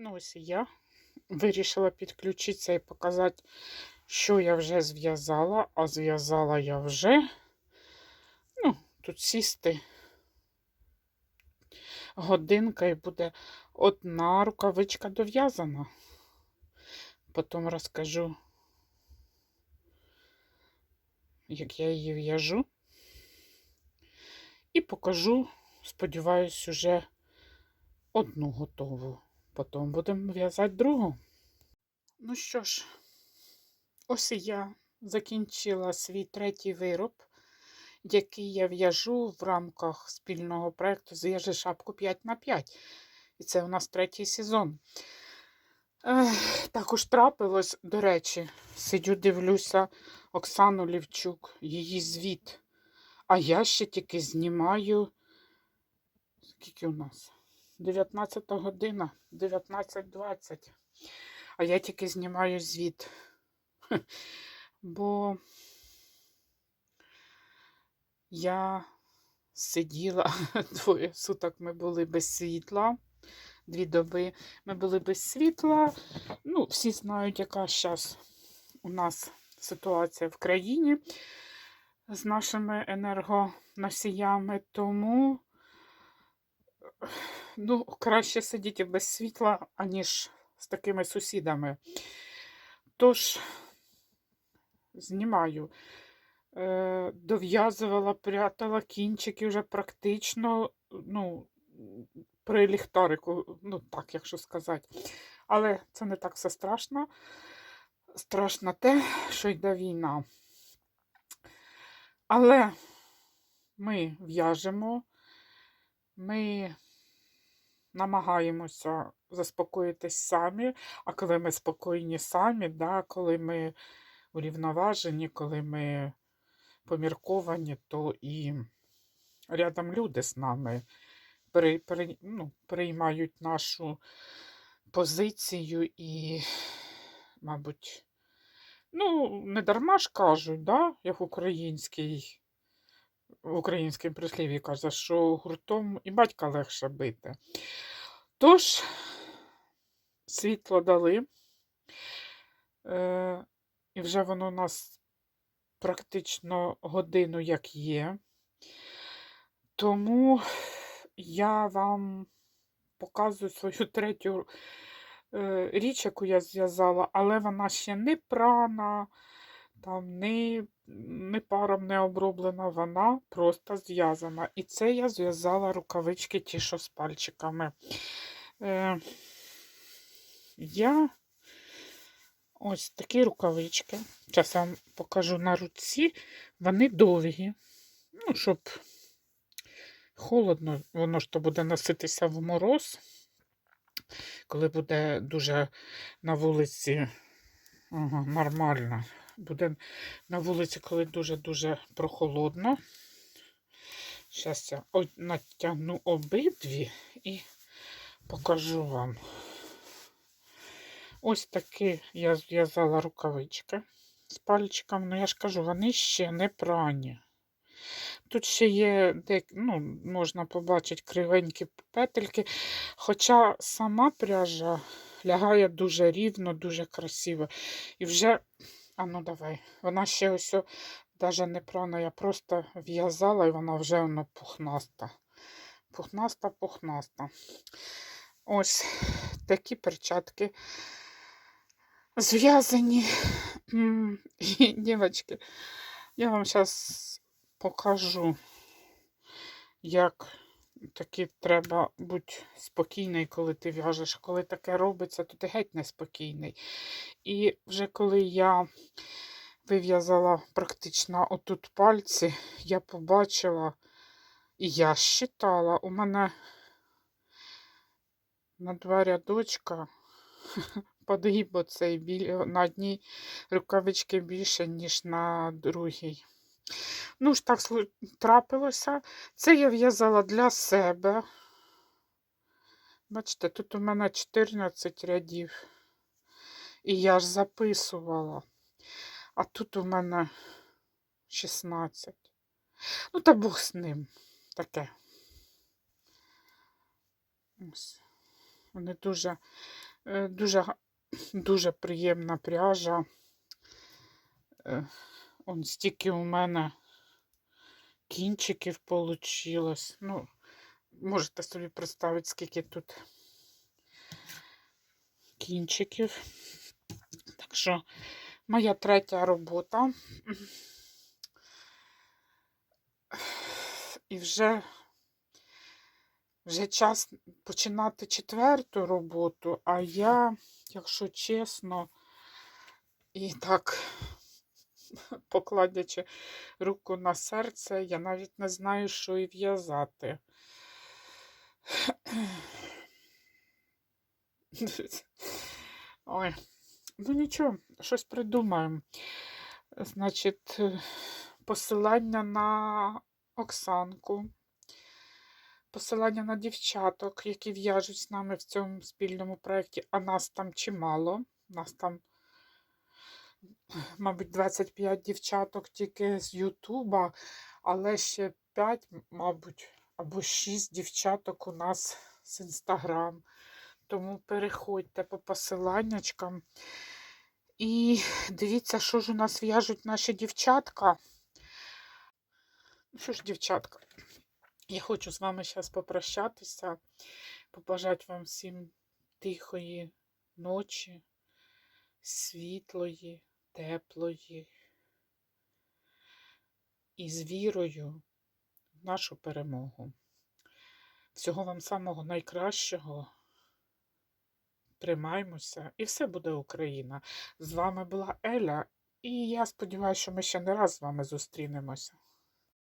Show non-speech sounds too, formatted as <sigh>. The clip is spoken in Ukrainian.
Ну, ось і я вирішила підключитися і показати, що я вже зв'язала, а зв'язала я вже. Ну, тут сісти годинка і буде одна рукавичка дов'язана. Потім розкажу, як я її в'яжу. І покажу, сподіваюсь, уже одну готову. Потім будемо в'язати другу. Ну що ж, ось я закінчила свій третій вироб, який я в'яжу в рамках спільного проєкту Зв'яжи шапку 5 на 5 І це у нас третій сезон. Ех, також трапилось, до речі, сидю, дивлюся Оксану Лівчук, її звіт. А я ще тільки знімаю. Скільки у нас? 19 година, 19.20. А я тільки знімаю звіт. <laughs> Бо я сиділа <laughs> двоє суток ми були без світла. Дві доби ми були без світла. Ну, всі знають, яка зараз у нас ситуація в країні з нашими енергоносіями, тому ну, краще сидіти без світла, аніж з такими сусідами. Тож, знімаю. Е, дов'язувала, прятала кінчики вже практично, ну, при ліхтарику, ну так, якщо сказати. Але це не так все страшно. Страшно те, що йде війна. Але ми в'яжемо, ми намагаємося заспокоїтись самі, а коли ми спокійні самі, да, коли ми урівноважені, коли ми помірковані, то і рядом люди з нами при, при, ну, приймають нашу позицію і, мабуть, ну, не дарма ж кажуть, да, як український, в українському прислів'ї каже, що гуртом і батька легше бити. Тож, світло дали, е, і вже воно у нас практично годину як є. Тому я вам показую свою <laughs> третю е, річ, яку я зв'язала, але вона ще не прана, там не, не паром не оброблена, вона просто зв'язана. І це я зв'язала рукавички ті, що з пальчиками. Е, я ось такі рукавички. Зараз я вам покажу на руці. Вони довгі. Ну, щоб холодно, воно ж то буде носитися в мороз, коли буде дуже на вулиці ага, нормально. Буде на вулиці, коли дуже-дуже прохолодно. Зараз я натягну обидві і покажу вам. Ось такі я зв'язала рукавички з пальчиком. Ну, я ж кажу, вони ще не прані. Тут ще є, ну, можна побачити кривенькі петельки. Хоча сама пряжа лягає дуже рівно, дуже красиво. І вже, а ну давай, вона ще ось навіть не прана, я просто в'язала і вона вже воно пухнаста. Пухнаста, пухнаста. Ось такі перчатки зв'язані. І, дівчатки, я вам зараз покажу, як таки треба бути спокійний, коли ти в'яжеш. Коли таке робиться, то ти геть неспокійний. І вже коли я вив'язала практично отут пальці, я побачила, і я считала, у мене на два рядочка <laughs> подгиб оцей біль... на одній рукавичці більше, ніж на другій. Ну ж так трапилося. Це я в'язала для себе. Бачите, тут у мене 14 рядів. І я ж записувала. А тут у мене 16. Ну, та Бог з ним. Таке. Ось. Вони дуже Е, Дуже, дуже приємна пряжа. Е, Он стільки у мене кінчиків получилось. Ну, можете собі представити, скільки тут кінчиків. Так що, моя третя робота. І вже, вже час починати четверту роботу, а я, якщо чесно, і так, покладячи руку на серце, я навіть не знаю, що і в'язати. Ой, ну нічого, щось придумаємо. Значить, е, посилання на Оксанку, посилання на дівчаток, які в'яжуть з нами в цьому спільному проєкті, а нас там чимало. Нас там, мабуть, 25 дівчаток тільки з Ютуба, але ще 5, мабуть, або 6 дівчаток у нас з Інстаграм. Тому переходьте по посиланнячкам. І дивіться, що ж у нас в'яжуть наші дівчатка. Ну що ж, дівчатка, я хочу з вами зараз попрощатися, побажати вам всім тихої ночі, світлої, теплої і з вірою в нашу перемогу. Всього вам самого найкращого. Тримаймося, і все буде Україна. З вами була Еля, і я сподіваюся, що ми ще не раз з вами зустрінемося.